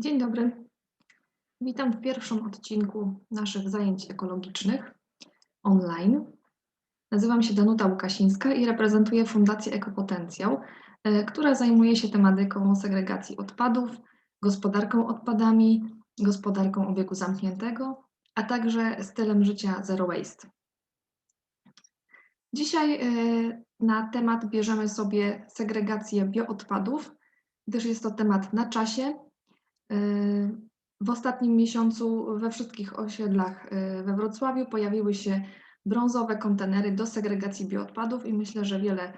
Dzień dobry. Witam w pierwszym odcinku naszych zajęć ekologicznych online. Nazywam się Danuta Łukasińska i reprezentuję Fundację Ekopotencjał, e, która zajmuje się tematyką segregacji odpadów, gospodarką odpadami, gospodarką obiegu zamkniętego, a także stylem życia zero waste. Dzisiaj e, na temat bierzemy sobie segregację bioodpadów, gdyż jest to temat na czasie. E, w ostatnim miesiącu we wszystkich osiedlach e, we Wrocławiu pojawiły się brązowe kontenery do segregacji bioodpadów i myślę, że wiele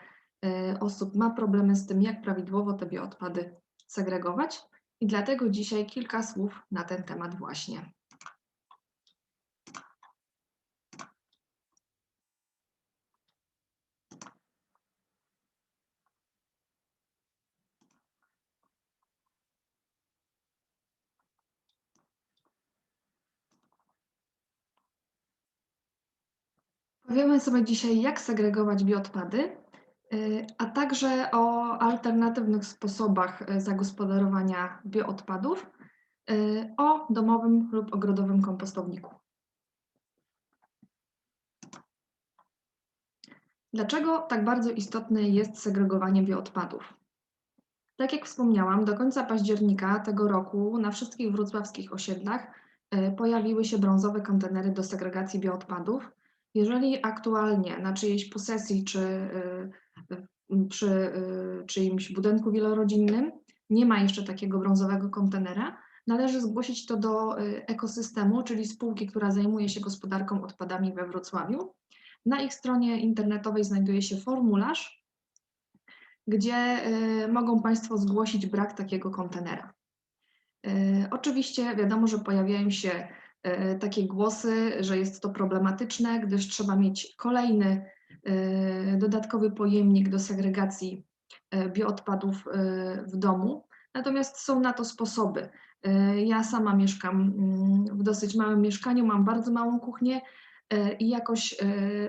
osób ma problemy z tym, jak prawidłowo te bioodpady segregować. I dlatego dzisiaj kilka słów na ten temat właśnie. Powiemy sobie dzisiaj, jak segregować bioodpady, y, a także o alternatywnych sposobach y, zagospodarowania bioodpadów, y, o domowym lub ogrodowym kompostowniku. Dlaczego tak bardzo istotne jest segregowanie bioodpadów? Tak jak wspomniałam, do końca października tego roku na wszystkich wrocławskich osiedlach pojawiły się brązowe kontenery do segregacji bioodpadów, jeżeli aktualnie na czyjejś posesji czy y, y, przy y, czyimś budynku wielorodzinnym nie ma jeszcze takiego brązowego kontenera, należy zgłosić to do ekosystemu, czyli spółki, która zajmuje się gospodarką odpadami we Wrocławiu. Na ich stronie internetowej znajduje się formularz, gdzie mogą Państwo zgłosić brak takiego kontenera. Oczywiście wiadomo, że pojawiają się takie głosy, że jest to problematyczne, gdyż trzeba mieć kolejny e, dodatkowy pojemnik do segregacji e, bioodpadów w domu. Natomiast są na to sposoby. Ja sama mieszkam mm, w dosyć małym mieszkaniu, mam bardzo małą kuchnię i jakoś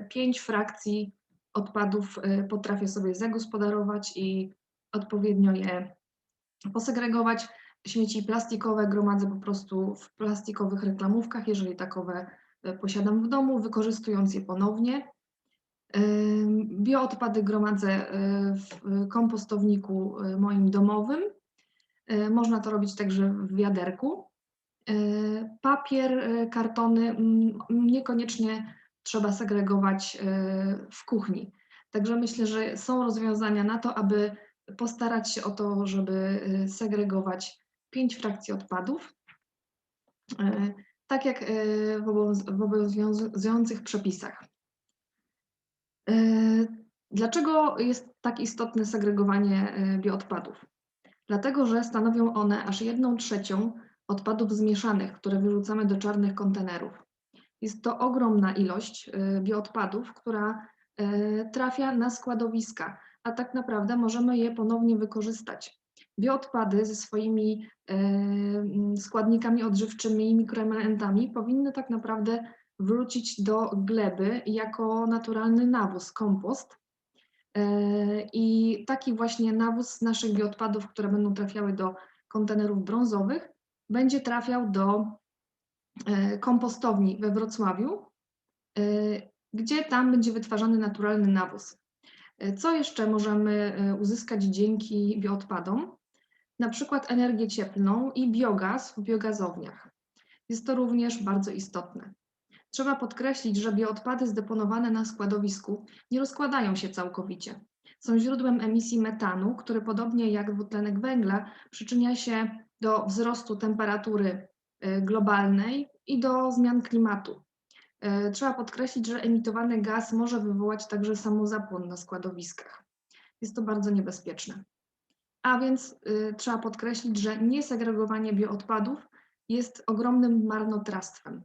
pięć frakcji odpadów potrafię sobie zagospodarować i odpowiednio je posegregować. Śmieci plastikowe gromadzę po prostu w plastikowych reklamówkach, jeżeli takowe e, posiadam w domu, wykorzystując je ponownie. Bioodpady gromadzę e, w kompostowniku e, moim domowym. Można to robić także w wiaderku. Papier, kartony niekoniecznie trzeba segregować w kuchni. Także myślę, że są rozwiązania na to, aby postarać się o to, żeby segregować pięć frakcji odpadów, e, tak jak e, w obowiązujących przepisach. E, dlaczego jest tak istotne segregowanie bioodpadów? Dlatego, że stanowią one aż jedną trzecią odpadów zmieszanych, które wyrzucamy do czarnych kontenerów. Jest to ogromna ilość bioodpadów, która trafia na składowiska, a tak naprawdę możemy je ponownie wykorzystać. Bioodpady ze swoimi e, składnikami odżywczymi i mikroelementami powinny tak naprawdę wrócić do gleby jako naturalny nawóz, kompost. E, I taki właśnie nawóz z naszych bioodpadów, które będą trafiały do kontenerów brązowych, będzie trafiał do e, kompostowni we Wrocławiu, gdzie tam będzie wytwarzany naturalny nawóz. Co jeszcze możemy uzyskać dzięki bioodpadom? Na przykład energię cieplną i biogaz w biogazowniach. Jest to również bardzo istotne. Trzeba podkreślić, że bioodpady zdeponowane na składowisku nie rozkładają się całkowicie. Są źródłem emisji metanu, który podobnie jak dwutlenek węgla przyczynia się do wzrostu temperatury y, globalnej i do zmian klimatu. Y, trzeba podkreślić, że emitowany gaz może wywołać także samozapłon na składowiskach. Jest to bardzo niebezpieczne. A więc y, trzeba podkreślić, że niesegregowanie bioodpadów jest ogromnym marnotrawstwem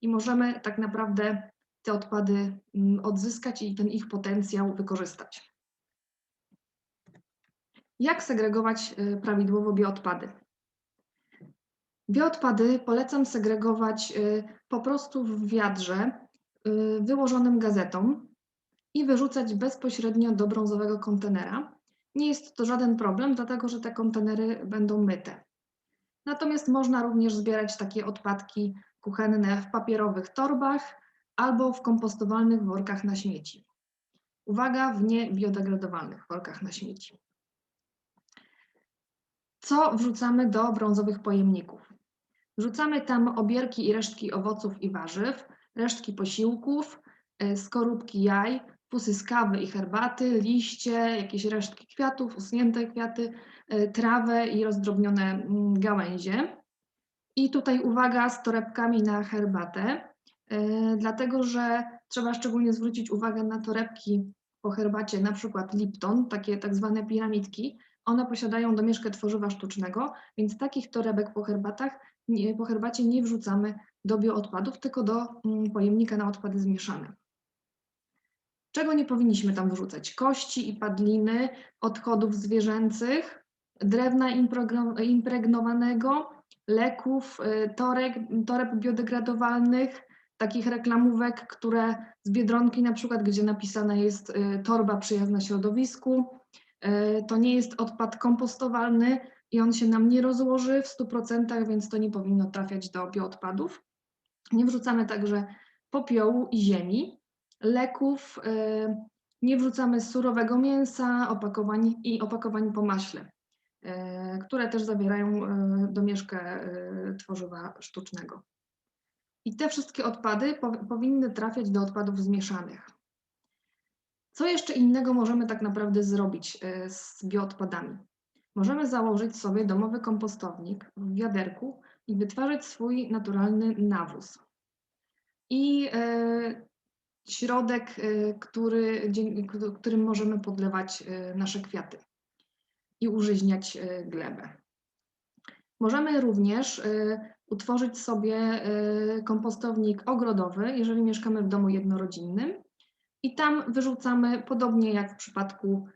i możemy tak naprawdę te odpady mm, odzyskać i ten ich potencjał wykorzystać. Jak segregować y, prawidłowo bioodpady? Bioodpady polecam segregować y, po prostu w wiadrze y, wyłożonym gazetą i wyrzucać bezpośrednio do brązowego kontenera, nie jest to żaden problem, dlatego że te kontenery będą myte. Natomiast można również zbierać takie odpadki kuchenne w papierowych torbach albo w kompostowalnych workach na śmieci. Uwaga, w niebiodegradowalnych workach na śmieci. Co wrzucamy do brązowych pojemników? Wrzucamy tam obierki i resztki owoców i warzyw, resztki posiłków, e, skorupki jaj, pusy z kawy i herbaty, liście, jakieś resztki kwiatów, usunięte kwiaty, e, trawę i rozdrobnione mm, gałęzie. I tutaj uwaga z torebkami na herbatę, e, dlatego że trzeba szczególnie zwrócić uwagę na torebki po herbacie, na przykład Lipton, takie tak zwane piramidki. One posiadają domieszkę tworzywa sztucznego, więc takich torebek po herbatach, po herbacie nie wrzucamy do bioodpadów, tylko do mm, pojemnika na odpady zmieszane. Czego nie powinniśmy tam wrzucać? Kości i padliny, odchodów zwierzęcych, drewna impregnowanego, leków, y, torek, toreb biodegradowalnych, takich reklamówek, które z Biedronki na przykład, gdzie napisane jest y, torba przyjazna środowisku. Y, to nie jest odpad kompostowalny i on się nam nie rozłoży w 100%, więc to nie powinno trafiać do bioodpadów. Nie wrzucamy także popiołu i ziemi, leków, nie wrzucamy surowego mięsa opakowań i opakowań po maśle. E, które też zawierają e, domieszkę tworzywa sztucznego. I te wszystkie odpady powinny trafiać do odpadów zmieszanych. Co jeszcze innego możemy tak naprawdę zrobić z bioodpadami? Możemy założyć sobie domowy kompostownik w wiaderku i wytwarzać swój naturalny nawóz. I środek, który, którym możemy podlewać nasze kwiaty i użyźniać e, glebę. Możemy również utworzyć sobie kompostownik ogrodowy, jeżeli mieszkamy w domu jednorodzinnym i tam wyrzucamy, podobnie jak w przypadku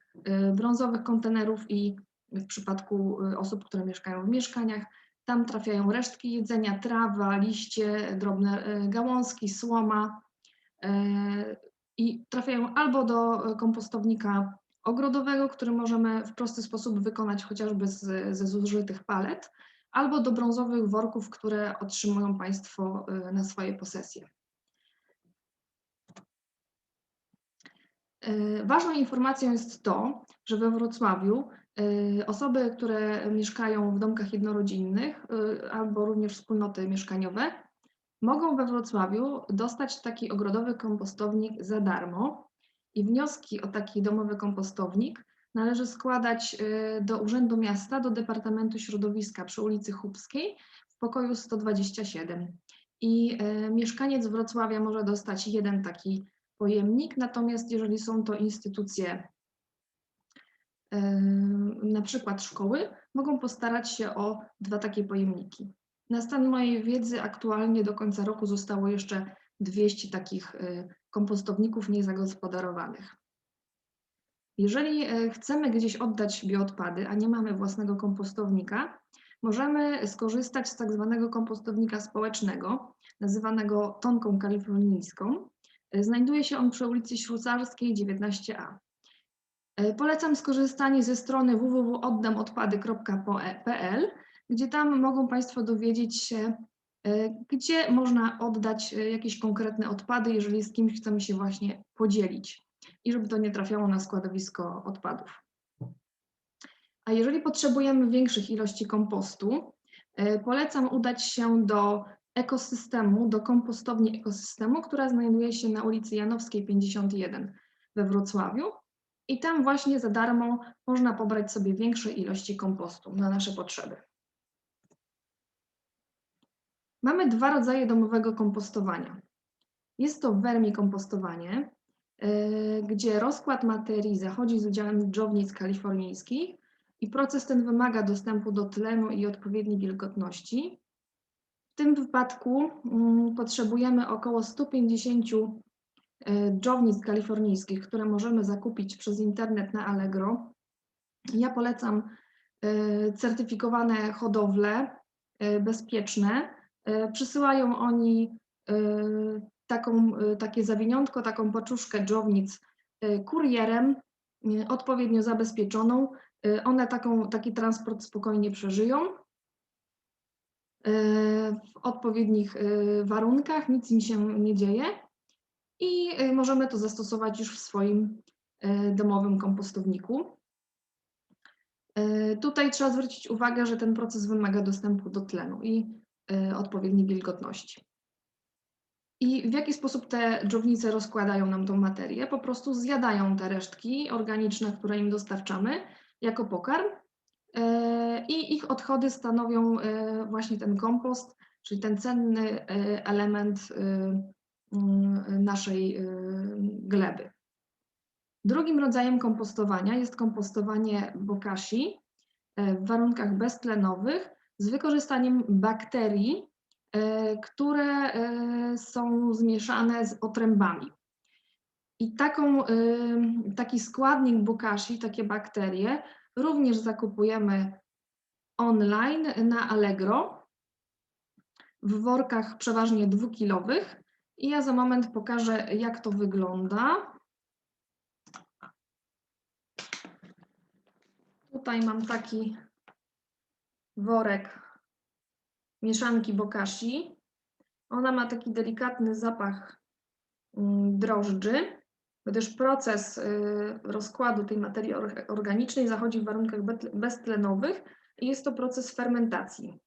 brązowych kontenerów i w przypadku osób, które mieszkają w mieszkaniach, tam trafiają resztki jedzenia, trawa, liście, drobne gałązki, słoma i trafiają albo do kompostownika ogrodowego, który możemy w prosty sposób wykonać chociażby z, ze zużytych palet, albo do brązowych worków, które otrzymują Państwo y, na swoje posesje. Ważną informacją jest to, że we Wrocławiu osoby, które mieszkają w domkach jednorodzinnych albo również wspólnoty mieszkaniowe, mogą we Wrocławiu dostać taki ogrodowy kompostownik za darmo i wnioski o taki domowy kompostownik należy składać y, do Urzędu Miasta, do Departamentu Środowiska przy ulicy Chubskiej w pokoju 127. I y, mieszkaniec Wrocławia może dostać jeden taki pojemnik, natomiast jeżeli są to instytucje, y, na przykład szkoły, mogą postarać się o dwa takie pojemniki. Na stan mojej wiedzy aktualnie do końca roku zostało jeszcze 200 takich kompostowników niezagospodarowanych. Jeżeli e, chcemy gdzieś oddać bioodpady, a nie mamy własnego kompostownika, możemy skorzystać z tak zwanego kompostownika społecznego, nazywanego tonką kalifornijską. E, znajduje się on przy ulicy Ślusarskiej 19a. E, polecam skorzystanie ze strony www.oddamodpady.pl, gdzie tam mogą Państwo dowiedzieć się, E, gdzie można oddać e, jakieś konkretne odpady, jeżeli z kimś chcemy się właśnie podzielić i żeby to nie trafiało na składowisko odpadów. A jeżeli potrzebujemy większych ilości kompostu, e, polecam udać się do ekosystemu, do kompostowni ekosystemu, która znajduje się na ulicy Janowskiej 51 we Wrocławiu. I tam właśnie za darmo można pobrać sobie większe ilości kompostu na nasze potrzeby. Mamy dwa rodzaje domowego kompostowania. Jest to wermikompostowanie, yy, gdzie rozkład materii zachodzi z udziałem dżownic kalifornijskich i proces ten wymaga dostępu do tlenu i odpowiedniej wilgotności. W tym wypadku mm, potrzebujemy około 150 yy, dżownic kalifornijskich, które możemy zakupić przez internet na Allegro. Ja polecam yy, certyfikowane hodowle bezpieczne, przysyłają oni e, taką, e, takie zawiniątko, taką paczuszkę dżownic kurierem, odpowiednio zabezpieczoną. One taką, taki transport spokojnie przeżyją. w odpowiednich warunkach, nic im się nie dzieje i możemy to zastosować już w swoim domowym kompostowniku. Tutaj trzeba zwrócić uwagę, że ten proces wymaga dostępu do tlenu i odpowiedniej wilgotności. I w jaki sposób te dżownice rozkładają nam tą materię? Po prostu zjadają te resztki organiczne, które im dostarczamy jako pokarm e, i ich odchody stanowią e, właśnie ten kompost, czyli ten cenny element mm, naszej gleby. Drugim rodzajem kompostowania jest kompostowanie bokashi w warunkach beztlenowych z wykorzystaniem bakterii, E, które e, są zmieszane z otrębami. I taką, e, taki składnik bokashi, takie bakterie, również zakupujemy online na Allegro w workach przeważnie dwukilowych. I ja za moment pokażę, jak to wygląda. Tutaj mam taki worek mieszanki bokashi. Ona ma taki delikatny zapach mm, drożdży, gdyż proces y, rozkładu tej materii organicznej zachodzi w warunkach beztlenowych i jest to proces fermentacji.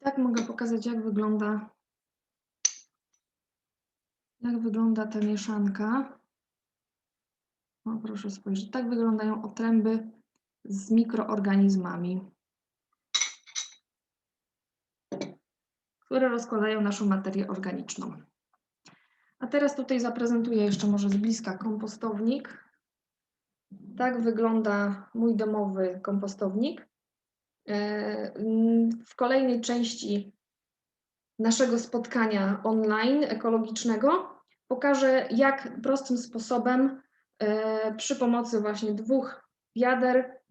Tak mogę pokazać, jak wygląda, jak wygląda ta mieszanka. O, proszę spojrzeć, tak wyglądają otręby z mikroorganizmami, które rozkładają naszą materię organiczną. A teraz tutaj zaprezentuję jeszcze może z bliska kompostownik. Tak wygląda mój domowy kompostownik. W kolejnej części naszego spotkania online ekologicznego pokażę, jak prostym sposobem przy pomocy właśnie dwóch wiader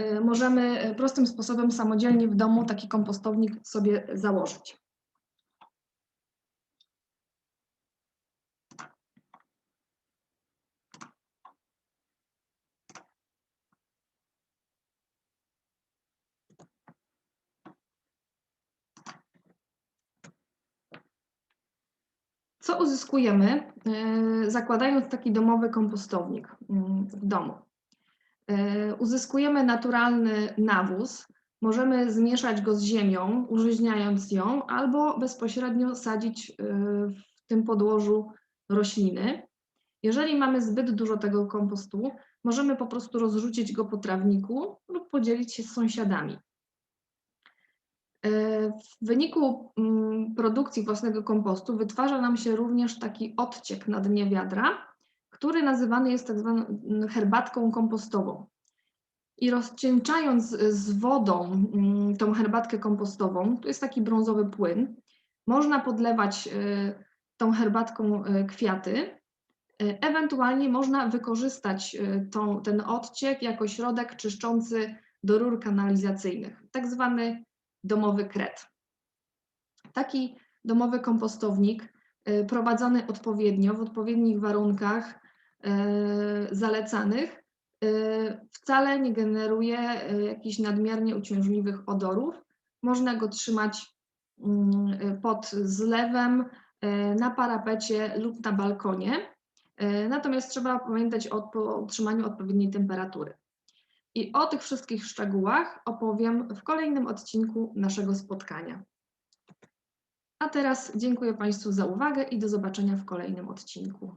Y, możemy y, prostym sposobem samodzielnie w domu taki kompostownik sobie założyć. Co uzyskujemy, zakładając taki domowy kompostownik w domu? E, uzyskujemy naturalny nawóz, możemy zmieszać go z ziemią, użyźniając ją, albo bezpośrednio sadzić e, w tym podłożu rośliny. Jeżeli mamy zbyt dużo tego kompostu, możemy po prostu rozrzucić go po trawniku lub podzielić się z sąsiadami. E, w wyniku mm, produkcji własnego kompostu wytwarza nam się również taki odciek na dnie wiadra, który nazywany jest tak zwaną herbatką kompostową. I rozcieńczając z wodą mm, tą herbatkę kompostową, to jest taki brązowy płyn, można podlewać y, tą herbatką y, kwiaty. Ewentualnie można wykorzystać tą, ten odciek jako środek czyszczący do rur kanalizacyjnych, tak zwany domowy kret. Taki domowy kompostownik prowadzony odpowiednio, w odpowiednich warunkach, E, zalecanych e, wcale nie generuje jakichś nadmiernie uciążliwych odorów. Można go trzymać mm, pod zlewem, na parapecie lub na balkonie. Natomiast trzeba pamiętać o utrzymaniu odpowiedniej temperatury. I o tych wszystkich szczegółach opowiem w kolejnym odcinku naszego spotkania. A teraz dziękuję Państwu za uwagę i do zobaczenia w kolejnym odcinku.